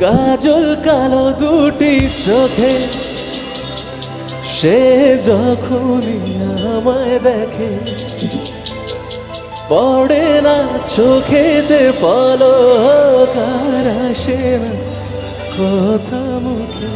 কাজল কালো দুটি চোখে, সে যখনই আমায় দেখে, পড়ে না চোখেতে পলো কার আসে না কথা মুখে।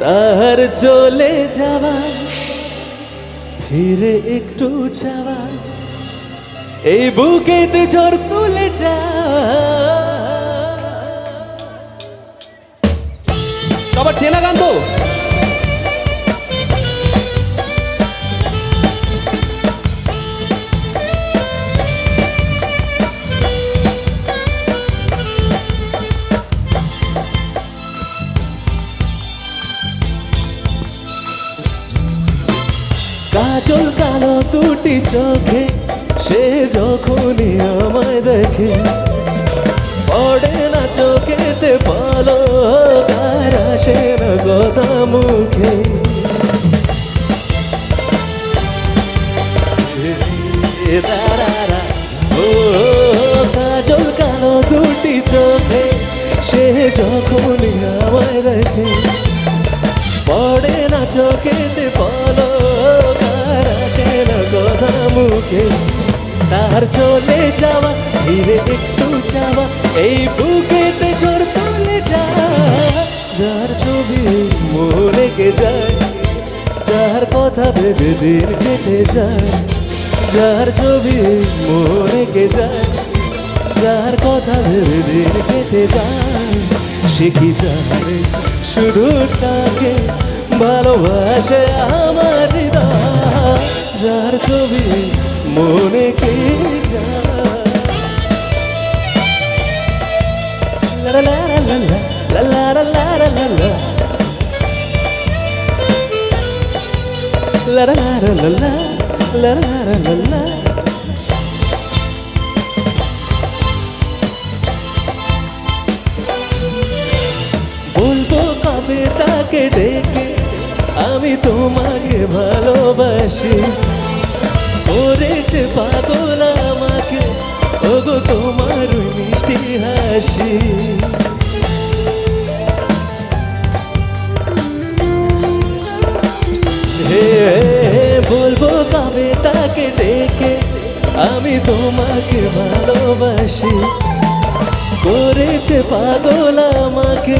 তার চলে যাওয়া, ফিরে একটু যাওয়া এই বুকেতে ঝড় তুলে যা সবার চেনা গান তো। কাজল কালো দুটি চোখে সে যখনই আমায় দেখে পড়ে চোখেতে ভালো তার আসে না কথা মুখে। ও কাজল কালো দুটি চোখে, সে যখনই আমায় দেখে। পড়ে না চোখেতে বলো তার আসে না মুখে। তার চলে যাওয়া, ধীরে একটু যাওয়া এই বুকেতে জোর তুলে যা যার ছবি মনে কে যায়, যার কথা ভেবে দিন কেটে যায়। যার ছবি মনে কে যায়, যার কথা ভেবে দিন কেটে যায়। সে কি জানে, শুধু তাকে ভালোবাসে আমার যার ছবি মনে কে যায় লা লা লা লা লা লা লা লা লা লা লা লা La la la la la la la la la la বলবো কবে তাকে ডেকে আমি তোমাকে ভালোবাসি করেছে পাগল আমাকে। ওগো, তোমার মিষ্টি হাসি। বলব কবে তাকে ডেকে, আমি তোমাকে ভালোবাসি। করেছে পাগল আমাকে,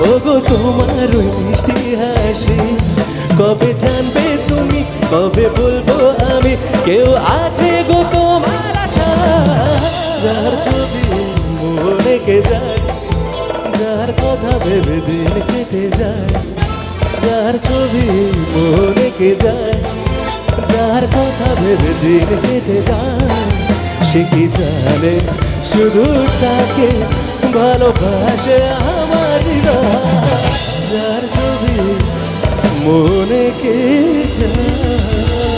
ওগো, তোমার মিষ্টি হাসি। কবে জানবে তুমি, কবে বলব আমি কেউ আছে গো তোমার আশা? যার ছবি মনে কে যায়, যার কথা ভেবে দিন কেটে যায়, যার ছবি মনে কে যায়, যার কথা ভেবে দিন কেটে যায়। সে কি জানে শুধু তাকে ভালোবাসে আমার যার ছবি মনে কে যায়?